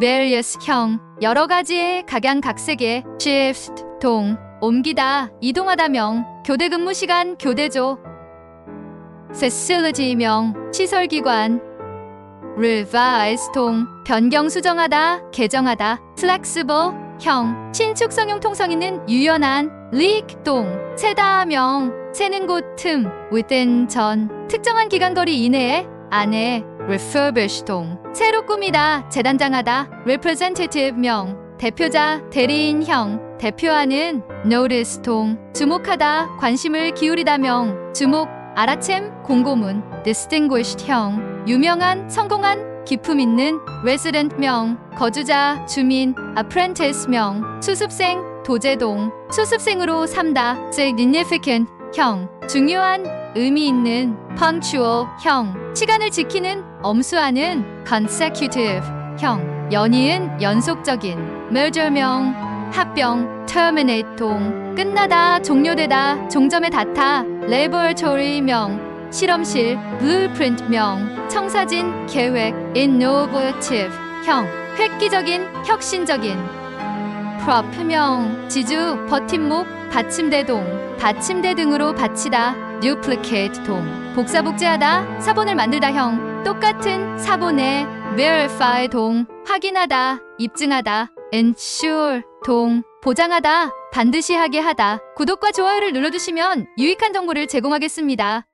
various 형 여러 가지의 각양각색의 shift 동 옮기다 이동하다 명 교대 근무 시간 교대조. facility 명 시설기관. revise 동 변경 수정하다 개정하다. flexible 형 신축성용 통성 있는 유연한 leak 동 세다 명 새는 곳 틈 within 전 특정한 기간 거리 이내에 안에 refurbish 동. 새로 꾸미다 재단장하다. representative 명. 대표자 대리인형. 대표하는 notice 동. 주목하다 관심을 기울이다 명. 주목. 알아챔 공고문. distinguished 형. 유명한 성공한 기품 있는 resident 명. 거주자 주민 apprentice 명. 수습생 도제동. 수습생으로 삼다. significant 형 중요한 의미 있는 punctual 형 시간을 지키는 엄수하는 consecutive 형 연이은 연속적인 merger명 합병 terminate 동 끝나다 종료되다 종점에 닿다 laboratory 명 실험실 blueprint 명 청사진 계획 innovative 형 획기적인 혁신적인. prop 명 지주 버팀목 받침대 동 받침대 등으로 받치다 duplicate 동. 복사복제하다 사본을 만들다 형. 똑같은 사본에 verify 동. 확인하다 입증하다 ensure 동. 보장하다 반드시 하게 하다. 구독과 좋아요를 눌러주시면 유익한 정보를 제공하겠습니다.